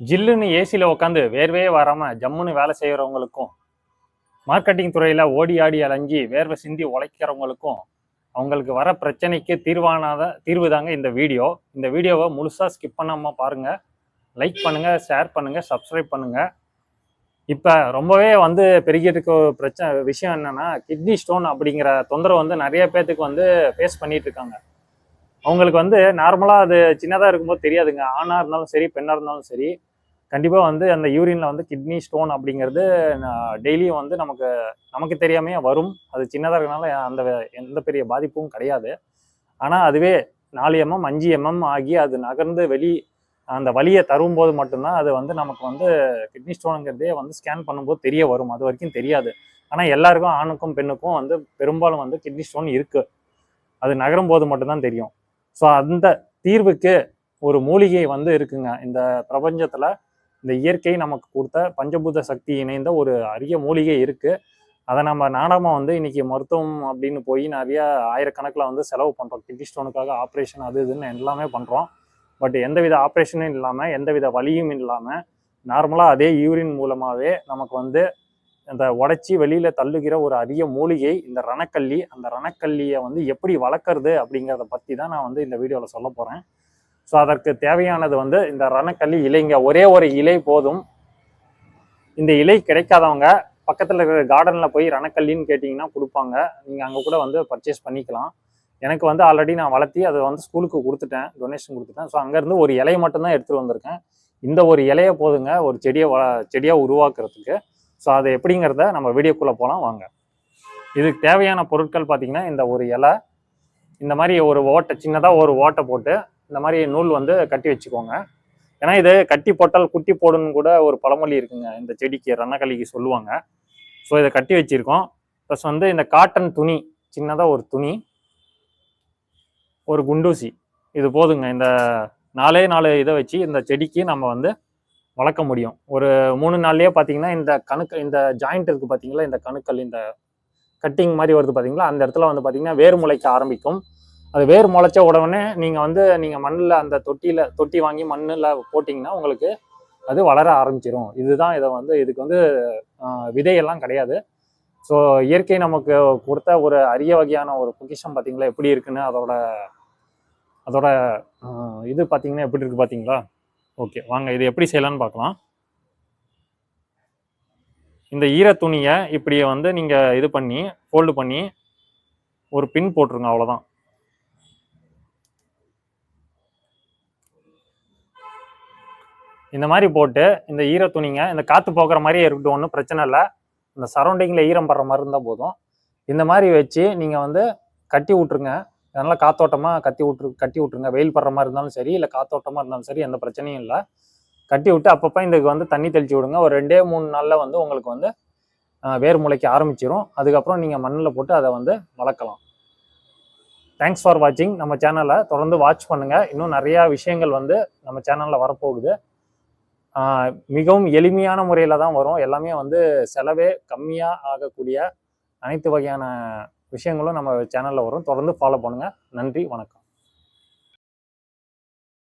ஜில்லுன்னு ஏசியில் உட்காந்து வேர்வையே வராமல் ஜம்முன்னு வேலை செய்கிறவங்களுக்கும் மார்க்கெட்டிங் துறையில் ஓடி ஆடி அலைஞ்சி வேர்வை சிந்தி உழைக்கிறவங்களுக்கும் அவங்களுக்கு வர பிரச்சனைக்கு தீர்வானாத தீர்வு தாங்க இந்த வீடியோ. இந்த வீடியோவை முழுசாக ஸ்கிப் பண்ணாமல் பாருங்கள் லைக் பண்ணுங்கள் ஷேர் பண்ணுங்கள் சப்ஸ்கிரைப் பண்ணுங்கள் இப்போ ரொம்பவே வந்து பெருகிட்டு இருக்க பிரச்சனை விஷயம் என்னென்னா கிட்னி ஸ்டோன் அப்படிங்கிற தொந்தரவு வந்து நிறைய பேர்த்துக்கு வந்து ஃபேஸ் பண்ணிகிட்டு இருக்காங்க. அவங்களுக்கு வந்து நார்மலாக அது சின்னதாக இருக்கும்போது தெரியாதுங்க. ஆணாக இருந்தாலும் சரி பெண்ணாக இருந்தாலும் சரி கண்டிப்பாக வந்து அந்த யூரினில் வந்து கிட்னி ஸ்டோன் அப்படிங்கிறது டெய்லியும் வந்து நமக்கு நமக்கு தெரியாமையே வரும். அது சின்னதாக இருக்கனால அந்த எந்த பெரிய பாதிப்பும் கிடையாது. ஆனால் அதுவே நாலு எம்எம் அஞ்சு எம்எம் ஆகி அது நகர்ந்து வெளி அந்த வலியை தரும்போது மட்டும்தான் அது வந்து நமக்கு வந்து கிட்னி ஸ்டோனுங்கிறதே வந்து ஸ்கேன் பண்ணும்போது தெரிய வரும். அது வரைக்கும் தெரியாது. ஆனால் எல்லாருக்கும் ஆணுக்கும் பெண்ணுக்கும் வந்து பெரும்பாலும் வந்து கிட்னி ஸ்டோன் இருக்குது அது நகரும் போது மட்டும்தான் தெரியும். ஸோ அந்த தீர்வுக்கு ஒரு மூலிகை வந்து இருக்குங்க. இந்த பிரபஞ்சத்தில் இந்த இயற்கை நமக்கு கொடுத்த பஞ்சபூத சக்தி இணைந்த ஒரு அரிய மூலிகை இருக்குது அதை நம்ம நாடகமாக வந்து இன்றைக்கி மருத்துவம் அப்படின்னு போய் நிறைய ஆயிரக்கணக்கில் வந்து செலவு பண்ணுறோம் கிட்னி ஸ்டோனுக்காக ஆப்ரேஷன் அது இதுன்னு எல்லாமே பண்ணுறோம் பட் எந்தவித ஆப்ரேஷனும் இல்லாமல் எந்தவித வலியும் இல்லாமல் நார்மலாக அதே யூரின் மூலமாகவே நமக்கு வந்து அந்த உடைச்சி வெளியில் தள்ளுகிற ஒரு அரிய மூலிகை இந்த ரணக்கல்லி அந்த ரணக்கல்லியை வந்து எப்படி வளர்க்குறது அப்படிங்கிறத பற்றி தான் நான் வந்து இந்த வீடியோவில் சொல்ல போகிறேன் ஸோ அதற்கு தேவையானது வந்து இந்த ரணக்கல்லி இலைங்க. ஒரே ஒரு இலை போதும். இந்த இலை கிடைக்காதவங்க பக்கத்தில் இருக்கிற கார்டனில் போய் ரணக்கல்லின்னு கேட்டிங்கன்னா கொடுப்பாங்க. நீங்கள் அங்கே கூட வந்து பர்ச்சேஸ் பண்ணிக்கலாம். எனக்கு வந்து ஆல்ரெடி நான் வளர்த்தி அதை வந்து ஸ்கூலுக்கு கொடுத்துட்டேன். டொனேஷன் கொடுத்துட்டேன். ஸோ அங்கேருந்து ஒரு இலையை மட்டும்தான் எடுத்துகிட்டு வந்திருக்கேன். இந்த ஒரு இலையை போதுங்க. ஒரு செடியை வ செடியாக உருவாக்குறதுக்கு. ஸோ அது எப்படிங்கிறத நம்ம வீடியோக்குள்ளே போகலாம் வாங்க. இதுக்கு தேவையான பொருட்கள் பார்த்தீங்கன்னா இந்த ஒரு இலை இந்த மாதிரி ஒரு ஓட்டை சின்னதாக ஒரு ஓட்டை போட்டு இந்த மாதிரி நூல் வந்து கட்டி வச்சுக்கோங்க. ஏன்னா இது கட்டி போட்டால் குட்டி போடுன்னு கூட ஒரு பழமொழி இருக்குங்க. இந்த செடிக்கு ரன்னக்கலிக்கு சொல்லுவாங்க. ஸோ இதை கட்டி வச்சிருக்கோம். ப்ளஸ் வந்து இந்த காட்டன் துணி சின்னதாக ஒரு துணி ஒரு குண்டூசி. இது போதுங்க. இந்த நாலே நாலு இதை வச்சு இந்த செடிக்கு நம்ம வந்து வளர்க்க முடியும். ஒரு மூணு நாள்லயே பார்த்தீங்கன்னா இந்த கணுக்கு இந்த ஜாயிண்ட் இருக்கு பார்த்தீங்களா இந்த கணுக்கள் இந்த கட்டிங் மாதிரி வருது பார்த்தீங்களா அந்த இடத்துல வந்து பார்த்தீங்கன்னா வேர் முளைக்க ஆரம்பிக்கும். அது வேர் முளைச்ச உடனே நீங்கள் வந்து நீங்கள் மண்ணில் அந்த தொட்டியில் தொட்டி வாங்கி மண்ணில் போட்டிங்கன்னா உங்களுக்கு அது வளர ஆரம்பிச்சிடும் இதுதான் இதை வந்து இதுக்கு வந்து விதையெல்லாம் கிடையாது. ஸோ இயற்கை நமக்கு கொடுத்த ஒரு அரிய வகையான ஒரு பொக்கிஷம் பார்த்தீங்களா எப்படி இருக்குன்னு அதோட அதோட இது பார்த்தீங்கன்னா எப்படி இருக்குது பார்த்தீங்களா ஓகே வாங்க இது எப்படி செய்யலான்னு பார்க்கலாம். இந்த ஈர துணியை இப்படி வந்து நீங்கள் இது பண்ணி ஃபோல்டு பண்ணி ஒரு பின் போட்டுருங்க அவ்வளோதான் இந்த மாதிரி போட்டு இந்த ஈர துணிங்க இந்த காற்று போக்குற மாதிரியே இருக்கட்டும் ஒன்றும் பிரச்சனை இல்லை. இந்த சரௌண்டிங்கில் ஈரம் படுற மாதிரி இருந்தால் போதும். இந்த மாதிரி வச்சு நீங்கள் வந்து கட்டி விட்ருங்க நல்லா காத்தோட்டமாக கத்தி விட்ரு கட்டி விட்ருங்க வெயில் படுற மாதிரி இருந்தாலும் சரி இல்லை காத்தோட்டமாக இருந்தாலும் சரி எந்த பிரச்சனையும் இல்லை. கட்டி விட்டு அப்பப்போ இதுக்கு வந்து தண்ணி தெளிச்சு விடுங்க. ஒரு ரெண்டே மூணு நாளில் வந்து உங்களுக்கு வந்து வேர் முளைக்க ஆரம்பிச்சிடும் அதுக்கப்புறம் நீங்கள் மண்ணில் போட்டு அதை வந்து வளர்க்கலாம். தேங்க்ஸ் ஃபார் வாட்சிங் நம்ம சேனலை தொடர்ந்து வாட்ச் பண்ணுங்கள் இன்னும் நிறையா விஷயங்கள் வந்து நம்ம சேனலில் வரப்போகுது. மிகவும் எளிமையான முறையில் தான் வரும். எல்லாமே வந்து செலவே கம்மியாக ஆகக்கூடிய அனைத்து வகையான விஷயங்களும் நம்ம சேனலில் வரும். தொடர்ந்து ஃபாலோ பண்ணுங்கள் நன்றி வணக்கம்.